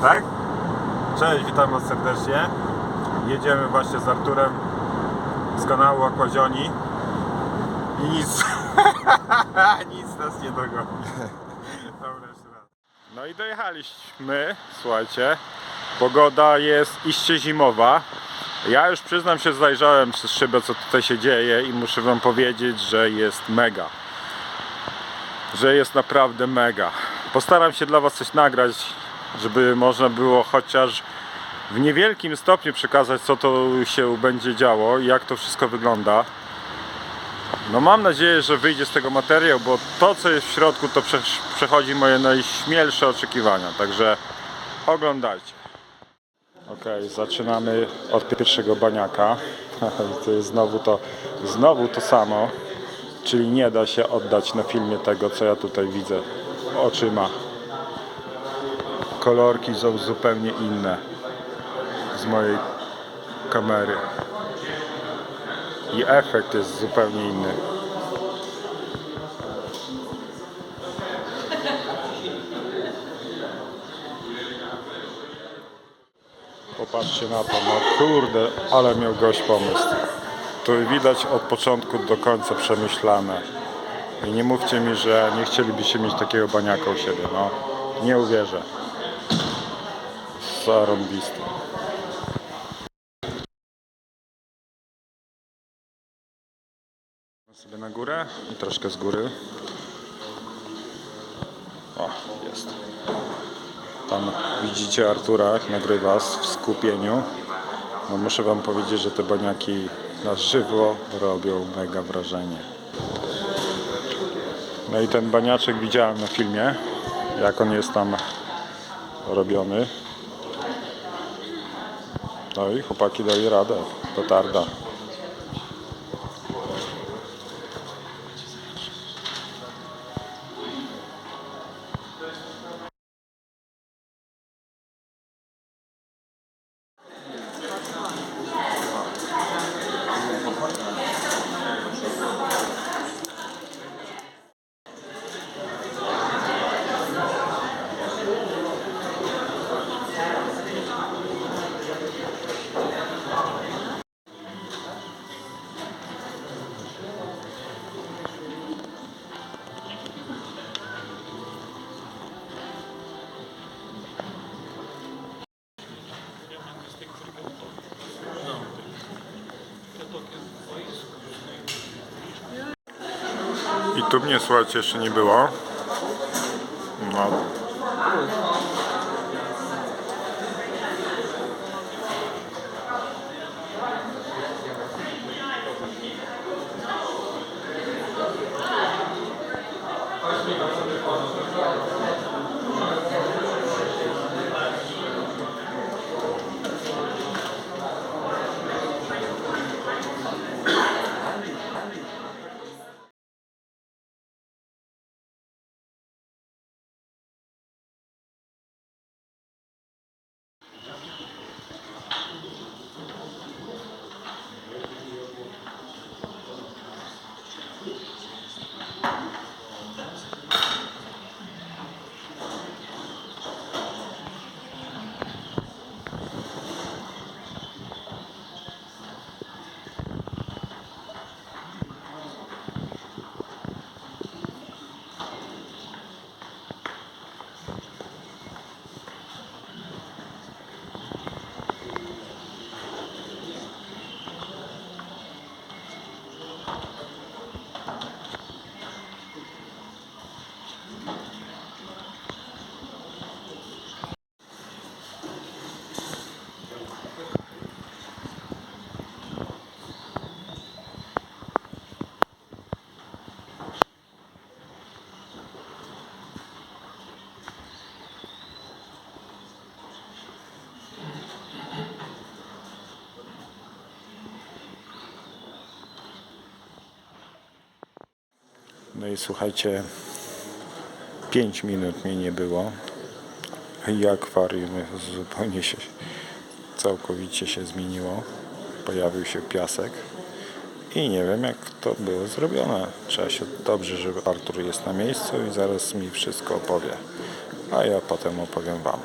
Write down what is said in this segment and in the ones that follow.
Tak? Cześć, witam Was serdecznie. Jedziemy właśnie z Arturem z kanału Aquazioni i nic, nic nas nie dogoni. Dobra, jeszcze raz. No i dojechaliśmy, słuchajcie. Pogoda jest iście zimowa. Ja już przyznam się, zajrzałem przez szybę, co tutaj się dzieje i muszę Wam powiedzieć, że jest mega. Że jest naprawdę mega. Postaram się dla Was coś nagrać, żeby można było chociaż w niewielkim stopniu przekazać, co to się będzie działo i jak to wszystko wygląda. No mam nadzieję, że wyjdzie z tego materiał, bo to, co jest w środku, to prze- przechodzi moje najśmielsze oczekiwania. Także oglądajcie. Ok, zaczynamy od pierwszego baniaka. To jest znowu to, znowu to samo. Czyli nie da się oddać na filmie tego, co ja tutaj widzę oczyma. Kolorki są zupełnie inne z mojej kamery. I efekt jest zupełnie inny. Popatrzcie na to, no kurde, ale miał gość pomysł. Tu widać od początku do końca przemyślane. I nie mówcie mi, że nie chcielibyście mieć takiego baniaka u siebie, no. Nie uwierzę. Zarąbisty. sobie na górę i troszkę z góry. O, jest. Tam widzicie Artura, nagrywa w skupieniu. No muszę wam powiedzieć, że te baniaki na żywo robią mega wrażenie. No i ten baniaczek widziałem na filmie, jak on jest tam robiony. No i chłopaki dali radę, petarda. Tu mnie słuchajcie jeszcze nie było. No. No i słuchajcie, 5 minut mnie nie było i akwarium zupełnie się, całkowicie się zmieniło. Pojawił się piasek i nie wiem jak to było zrobione. Trzeba się dobrze, że Artur jest na miejscu i zaraz mi wszystko opowie, a ja potem opowiem Wam.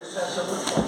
Gracias.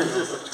Obrigado.